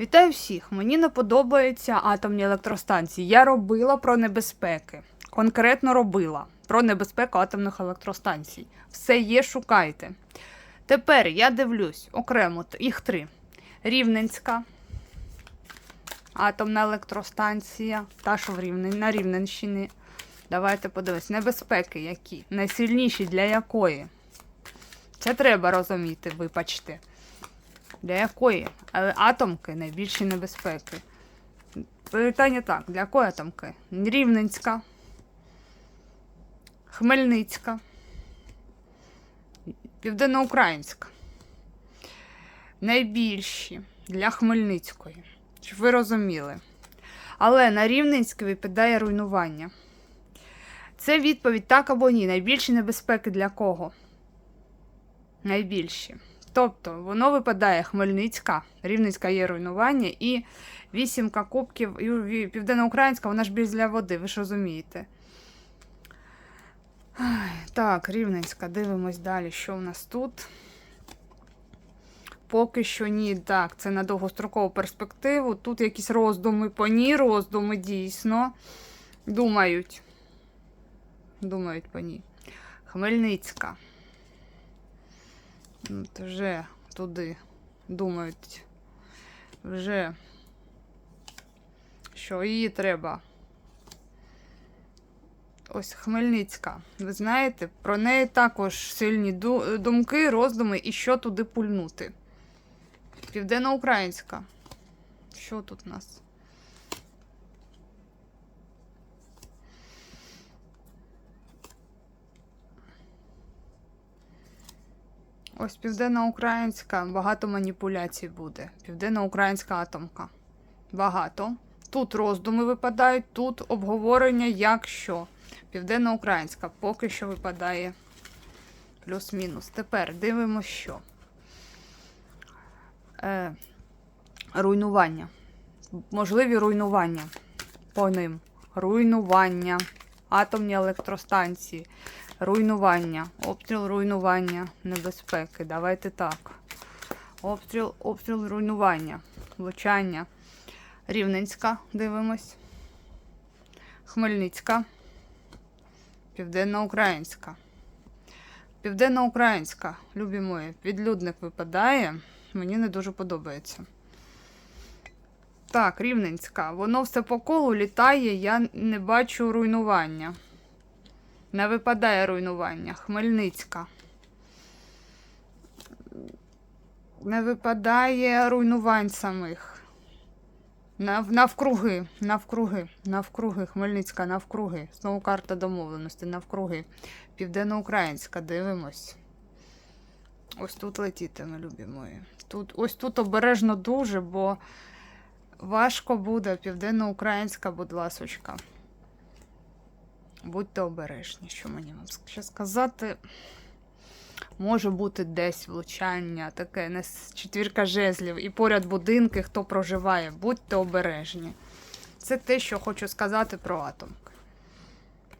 Вітаю всіх! Мені не подобаються атомні електростанції. Я робила про небезпеки. Конкретно робила про небезпеку атомних електростанцій. Все є, шукайте. Тепер я дивлюсь окремо їх три: Рівненська атомна електростанція, та що в Рівне, на Рівненщині. Давайте подивимось. Небезпеки які? Найсильніші для якої? Це треба розуміти, вибачте. Для якої е, атомки найбільші небезпеки? Питання так, для якої атомки? Рівненська, Хмельницька, Південноукраїнська. Найбільші для Хмельницької. Щоб ви розуміли. Але на Рівненській випадає руйнування. Це відповідь так або ні. Найбільші небезпеки для кого? Найбільші. Тобто воно випадає Хмельницька, Рівненська є руйнування, і вісімка кубків, Південноукраїнська, вона ж більш для води, ви ж розумієте. Так, Рівненська, дивимось далі, що в нас тут. Поки що ні, так, це на довгострокову перспективу. Тут якісь роздуми по ній, роздуми дійсно. Думають. Думають по ній. Хмельницька. Вже туди думають. Вже що її треба. Ось Хмельницька. Ви знаєте, про неї також сильні думки, роздуми і що туди пульнути. Південноукраїнська. Що тут у нас? Ось південноукраїнська, багато маніпуляцій буде. Південноукраїнська атомка. Багато. Тут роздуми випадають, тут обговорення як що. Південноукраїнська поки що випадає плюс-мінус. Тепер дивимося, що. Е, руйнування. Можливі руйнування по ним. Руйнування. Атомні електростанції. Руйнування. Обстріл руйнування. Небезпеки. Давайте так. Обстріл, обстріл руйнування. Влучання. Рівненська. Дивимось. Хмельницька. Південноукраїнська. Південноукраїнська, любі мої, відлюдник випадає. Мені не дуже подобається. Так, Рівненська. Воно все по колу літає, я не бачу руйнування. Не випадає руйнування. Хмельницька. Не випадає руйнувань самих. Нав, навкруги, навкруги, навкруги, Хмельницька, навкруги. Знову карта домовленості, навкруги. Південноукраїнська, дивимось. Ось тут летітиме, любі мої. Тут, ось тут обережно дуже, бо важко буде. Південноукраїнська, будь ласочка. Будьте обережні, що мені вам ще сказати. Може бути десь влучання, таке не четвірка жезлів, і поряд будинки, хто проживає. Будьте обережні. Це те, що хочу сказати про атомки.